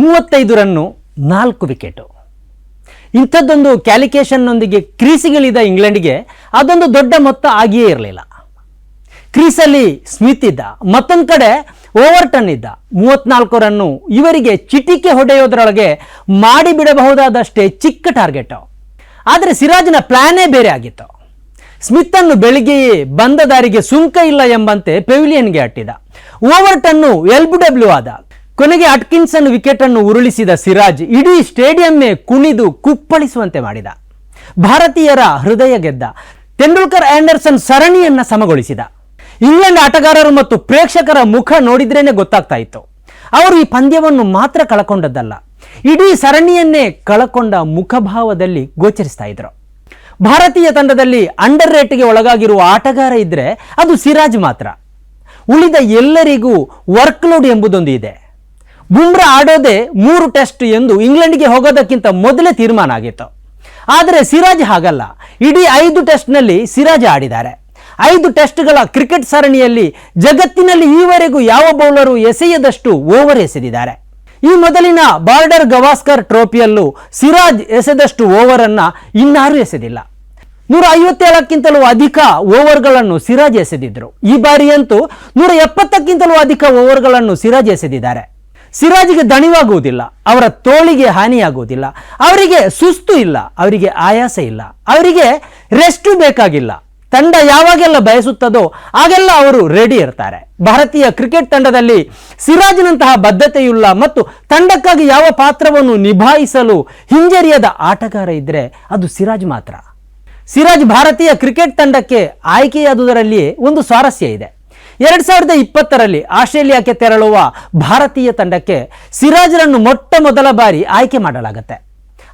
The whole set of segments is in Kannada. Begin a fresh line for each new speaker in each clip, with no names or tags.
ಮೂವತ್ತೈದು ರನ್ನು ನಾಲ್ಕು ವಿಕೆಟು. ಇಂಥದ್ದೊಂದು ಕ್ಯಾಲಿಕೇಶನ್ನೊಂದಿಗೆ ಕ್ರೀಸಿಗಳಿದ್ದ ಇಂಗ್ಲೆಂಡ್ಗೆ ಅದೊಂದು ದೊಡ್ಡ ಮೊತ್ತ ಆಗಿಯೇ ಇರಲಿಲ್ಲ. ಕ್ರೀಸಲ್ಲಿ ಸ್ಮಿತ್ ಇದ್ದ, ಮತ್ತೊಂದು ಕಡೆ ಓವರ್ಟನ್ ಇದ್ದ. ಮೂವತ್ನಾಲ್ಕು ರನ್ನು ಇವರಿಗೆ ಚಿಟಿಕೆ ಹೊಡೆಯೋದ್ರೊಳಗೆ ಮಾಡಿಬಿಡಬಹುದಾದಷ್ಟೇ ಚಿಕ್ಕ ಟಾರ್ಗೆಟ್. ಆದರೆ ಸಿರಾಜ್ನ ಪ್ಲಾನೇ ಬೇರೆ ಆಗಿತ್ತು. ಸ್ಮಿತನ್ನು ಬೆಳಿಗ್ಗೆಯೇ ಬಂದ ದಾರಿಗೆ ಸುಂಕ ಇಲ್ಲ ಎಂಬಂತೆ ಪೆವಿಲಿಯನ್ಗೆ ಅಟ್ಟಿದ. ಓವರ್ಟನ್ನು ಎಲ್ ಬಿ ಡಬ್ಲ್ಯೂ ಆದ. ಕೊನೆಗೆ ಅಟ್ಕಿನ್ಸನ್ ವಿಕೆಟ್ ಅನ್ನು ಉರುಳಿಸಿದ ಸಿರಾಜ್ ಇಡೀ ಸ್ಟೇಡಿಯಮ್ಮೇ ಕುಣಿದು ಕುಪ್ಪಳಿಸುವಂತೆ ಮಾಡಿದ. ಭಾರತೀಯರ ಹೃದಯ ಗೆದ್ದ. ತೆಂಡೂಲ್ಕರ್ ಆಂಡರ್ಸನ್ ಸರಣಿಯನ್ನ ಸಮಗೊಳಿಸಿದ. ಇಂಗ್ಲೆಂಡ್ ಆಟಗಾರರು ಮತ್ತು ಪ್ರೇಕ್ಷಕರ ಮುಖ ನೋಡಿದ್ರೇನೆ ಗೊತ್ತಾಗ್ತಾ ಇತ್ತು. ಅವರು ಈ ಪಂದ್ಯವನ್ನು ಮಾತ್ರ ಕಳಕೊಂಡದ್ದಲ್ಲ, ಇಡೀ ಸರಣಿಯನ್ನೇ ಕಳಕೊಂಡ ಮುಖಭಾವದಲ್ಲಿ ಗೋಚರಿಸ್ತಾ ಇದ್ರು. ಭಾರತೀಯ ತಂಡದಲ್ಲಿ ಅಂಡರ್ ರೇಟ್ಗೆ ಒಳಗಾಗಿರುವ ಆಟಗಾರ ಇದ್ರೆ ಅದು ಸಿರಾಜ್ ಮಾತ್ರ. ಉಳಿದ ಎಲ್ಲರಿಗೂ ವರ್ಕ್ಲೋಡ್ ಎಂಬುದೊಂದು ಇದೆ. ಬುಮ್ರಾ ಆಡೋದೇ ಮೂರು ಟೆಸ್ಟ್ ಎಂದು ಇಂಗ್ಲೆಂಡ್ಗೆ ಹೋಗೋದಕ್ಕಿಂತ ಮೊದಲೇ ತೀರ್ಮಾನ ಆಗಿತ್ತು. ಆದರೆ ಸಿರಾಜ್ ಹಾಗಲ್ಲ. ಇಡೀ ಐದು ಟೆಸ್ಟ್ನಲ್ಲಿ ಸಿರಾಜ್ ಆಡಿದ್ದಾರೆ. ಐದು ಟೆಸ್ಟ್ಗಳ ಕ್ರಿಕೆಟ್ ಸರಣಿಯಲ್ಲಿ ಜಗತ್ತಿನಲ್ಲಿ ಈವರೆಗೂ ಯಾವ ಬೌಲರು ಎಸೆಯದಷ್ಟು ಓವರ್ ಎಸೆದಿದ್ದಾರೆ. ಈ ಮೊದಲಿನ ಬಾರ್ಡರ್ ಗವಾಸ್ಕರ್ ಟ್ರೋಫಿಯಲ್ಲೂ ಸಿರಾಜ್ ಎಸೆದಷ್ಟು ಓವರ್ ಅನ್ನ ಇನ್ನಾರು ಎಸೆದಿಲ್ಲ. ನೂರ ಐವತ್ತೇಳಕ್ಕಿಂತಲೂ ಅಧಿಕ ಓವರ್ಗಳನ್ನು ಸಿರಾಜ್ ಎಸೆದಿದ್ರು. ಈ ಬಾರಿಯಂತೂ ನೂರ ಎಪ್ಪತ್ತಕ್ಕಿಂತಲೂ ಅಧಿಕ ಓವರ್ಗಳನ್ನು ಸಿರಾಜ್ ಎಸೆದಿದ್ದಾರೆ. ಸಿರಾಜ್ಗೆ ದಣಿವಾಗುವುದಿಲ್ಲ, ಅವರ ತೋಳಿಗೆ ಹಾನಿಯಾಗುವುದಿಲ್ಲ, ಅವರಿಗೆ ಸುಸ್ತು ಇಲ್ಲ, ಅವರಿಗೆ ಆಯಾಸ ಇಲ್ಲ, ಅವರಿಗೆ ರೆಸ್ಟು ಬೇಕಾಗಿಲ್ಲ. ತಂಡ ಯಾವಾಗೆಲ್ಲ ಬಯಸುತ್ತದೋ ಆಗೆಲ್ಲ ಅವರು ರೆಡಿ ಇರ್ತಾರೆ. ಭಾರತೀಯ ಕ್ರಿಕೆಟ್ ತಂಡದಲ್ಲಿ ಸಿರಾಜ್ನಂತಹ ಬದ್ಧತೆಯುಳ್ಳ ಮತ್ತು ತಂಡಕ್ಕಾಗಿ ಯಾವ ಪಾತ್ರವನ್ನು ನಿಭಾಯಿಸಲು ಹಿಂಜರಿಯದ ಆಟಗಾರ ಇದ್ರೆ ಅದು ಸಿರಾಜ್ ಮಾತ್ರ. ಸಿರಾಜ್ ಭಾರತೀಯ ಕ್ರಿಕೆಟ್ ತಂಡಕ್ಕೆ ಆಯ್ಕೆಯಾದುದರಲ್ಲಿ ಒಂದು ಸ್ವಾರಸ್ಯ ಇದೆ. ಎರಡ್ ಸಾವಿರದ ಇಪ್ಪತ್ತರಲ್ಲಿ ಆಸ್ಟ್ರೇಲಿಯಾಕ್ಕೆ ತೆರಳುವ ಭಾರತೀಯ ತಂಡಕ್ಕೆ ಸಿರಾಜ್ರನ್ನು ಮೊಟ್ಟ ಮೊದಲ ಬಾರಿ ಆಯ್ಕೆ ಮಾಡಲಾಗುತ್ತೆ.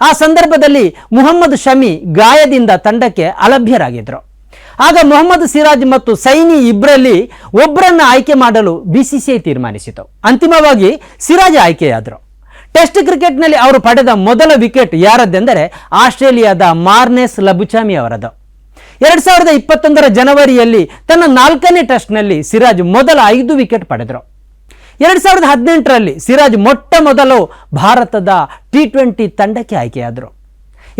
ಆ ಸಂದರ್ಭದಲ್ಲಿ ಮುಹಮ್ಮದ್ ಶಮಿ ಗಾಯದಿಂದ ತಂಡಕ್ಕೆ ಅಲಭ್ಯರಾಗಿದ್ದರು ಆಗ ಮೊಹಮ್ಮದ್ ಸಿರಾಜ್ ಮತ್ತು ಸೈನಿ ಇಬ್ಬರಲ್ಲಿ ಒಬ್ಬರನ್ನ ಆಯ್ಕೆ ಮಾಡಲು ಬಿಸಿಸಿಐ ತೀರ್ಮಾನಿಸಿತು. ಅಂತಿಮವಾಗಿ ಸಿರಾಜ್ ಆಯ್ಕೆಯಾದರು. ಟೆಸ್ಟ್ ಕ್ರಿಕೆಟ್ನಲ್ಲಿ ಅವರು ಪಡೆದ ಮೊದಲ ವಿಕೆಟ್ ಯಾರದ್ದೆಂದರೆ ಆಸ್ಟ್ರೇಲಿಯಾದ ಮಾರ್ನೆಸ್ ಲಬುಚಾಮಿ ಅವರದು. ಎರಡ್ ಸಾವಿರದ ಇಪ್ಪತ್ತೊಂದರ ಜನವರಿಯಲ್ಲಿ ತನ್ನ ನಾಲ್ಕನೇ ಟೆಸ್ಟ್ನಲ್ಲಿ ಸಿರಾಜ್ ಮೊದಲ ಐದು ವಿಕೆಟ್ ಪಡೆದರು. ಎರಡ್ ಸಾವಿರದ ಹದಿನೆಂಟರಲ್ಲಿ ಸಿರಾಜ್ ಮೊಟ್ಟ ಮೊದಲು ಭಾರತದ ಟಿ ಟ್ವೆಂಟಿ ತಂಡಕ್ಕೆ ಆಯ್ಕೆಯಾದರು.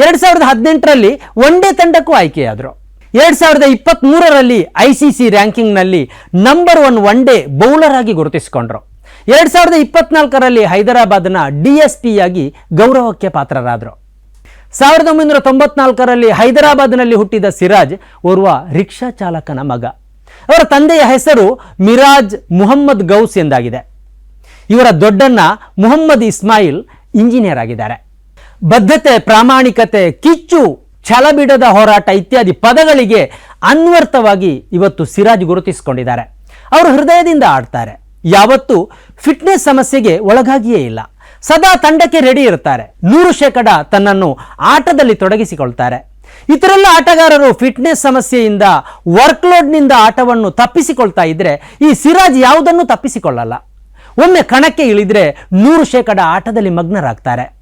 ಎರಡ್ ಸಾವಿರದ ಹದಿನೆಂಟರಲ್ಲಿ ಒನ್ ಡೇ ತಂಡಕ್ಕೂ ಆಯ್ಕೆಯಾದರು. ಎರಡ್ ಸಾವಿರದ ಇಪ್ಪತ್ತ್ ಮೂರರಲ್ಲಿ I C C ರ್ಯಾಂಕಿಂಗ್ನಲ್ಲಿ number one one day bowler ಆಗಿ ಗುರುತಿಸಿಕೊಂಡರು. ಎರಡ್ ಸಾವಿರದ ಇಪ್ಪತ್ನಾಲ್ಕರಲ್ಲಿ ಹೈದರಾಬಾದ್ನ ಡಿ ಎಸ್ ಪಿಯಾಗಿ ಗೌರವಕ್ಕೆ ಪಾತ್ರರಾದರು. ಸಾವಿರದ ಒಂಬೈನೂರ ತೊಂಬತ್ನಾಲ್ಕರಲ್ಲಿ ಹೈದರಾಬಾದ್ನಲ್ಲಿ ಹುಟ್ಟಿದ ಸಿರಾಜ್ ಓರ್ವ ರಿಕ್ಷಾ ಚಾಲಕನ ಮಗ. ಅವರ ತಂದೆಯ ಹೆಸರು ಮಿರಾಜ್ ಮುಹಮ್ಮದ್ ಗೌಸ್ ಎಂದಾಗಿದೆ. ಇವರ ದೊಡ್ಡಣ್ಣ ಮುಹಮ್ಮದ್ ಇಸ್ಮಾಯಿಲ್ ಇಂಜಿನಿಯರ್ ಆಗಿದ್ದಾರೆ. ಬದ್ಧತೆ ಪ್ರಾಮಾಣಿಕತೆ, ಕಿಚ್ಚು, ಛಲಬಿಡದ ಹೋರಾಟ ಇತ್ಯಾದಿ ಪದಗಳಿಗೆ ಅನ್ವರ್ಥವಾಗಿ ಇವತ್ತು ಸಿರಾಜ್ ಗುರುತಿಸಿಕೊಂಡಿದ್ದಾರೆ. ಅವರು ಹೃದಯದಿಂದ ಆಡ್ತಾರೆ. ಯಾವತ್ತೂ ಫಿಟ್ನೆಸ್ ಸಮಸ್ಯೆಗೆ ಒಳಗಾಗಿಯೇ ಇಲ್ಲ. ಸದಾ ತಂಡಕ್ಕೆ ರೆಡಿ ಇರುತ್ತಾರೆ. ನೂರು ಶೇಕಡ ತನ್ನನ್ನು ಆಟದಲ್ಲಿ ತೊಡಗಿಸಿಕೊಳ್ತಾರೆ. ಇತರೆಲ್ಲ ಆಟಗಾರರು ಫಿಟ್ನೆಸ್ ಸಮಸ್ಯೆಯಿಂದ ವರ್ಕ್ಲೋಡ್ನಿಂದ ಆಟವನ್ನು ತಪ್ಪಿಸಿಕೊಳ್ತಾ ಇದ್ರೆ, ಈ ಸಿರಾಜ್ ಯಾವುದನ್ನು ತಪ್ಪಿಸಿಕೊಳ್ಳಲ್ಲ. ಒಮ್ಮೆ ಕಣಕ್ಕೆ ಇಳಿದ್ರೆ ನೂರು ಶೇಕಡ ಆಟದಲ್ಲಿ ಮಗ್ನರಾಗ್ತಾರೆ.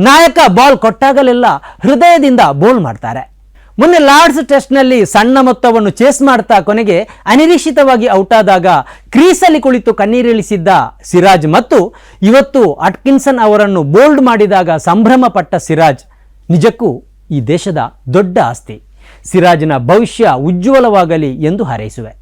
ನಾಯಕ ಬಾಲ್ ಕೊಟ್ಟಾಗಲೆಲ್ಲ ಹೃದಯದಿಂದ ಬೋಲ್ ಮಾಡ್ತಾರೆ. ಮೊನ್ನೆ ಲಾರ್ಡ್ಸ್ ಟೆಸ್ಟ್ನಲ್ಲಿ ಸಣ್ಣ ಮೊತ್ತವನ್ನು ಚೇಸ್ ಮಾಡ್ತಾ ಕೊನೆಗೆ ಅನಿರೀಕ್ಷಿತವಾಗಿ ಔಟ್ ಆದಾಗ ಕ್ರೀಸಲ್ಲಿ ಕುಳಿತು ಕಣ್ಣೀರಿಳಿಸಿದ್ದ ಸಿರಾಜ್ ಮತ್ತು ಇವತ್ತು ಅಟ್ಕಿನ್ಸನ್ ಅವರನ್ನು ಬೋಲ್ಡ್ ಮಾಡಿದಾಗ ಸಂಭ್ರಮ ಪಟ್ಟ ಸಿರಾಜ್. ನಿಜಕ್ಕೂ ಈ ದೇಶದ ದೊಡ್ಡ ಆಸ್ತಿ. ಸಿರಾಜ್ನ ಭವಿಷ್ಯ ಉಜ್ವಲವಾಗಲಿ ಎಂದು ಹಾರೈಸುವೆ.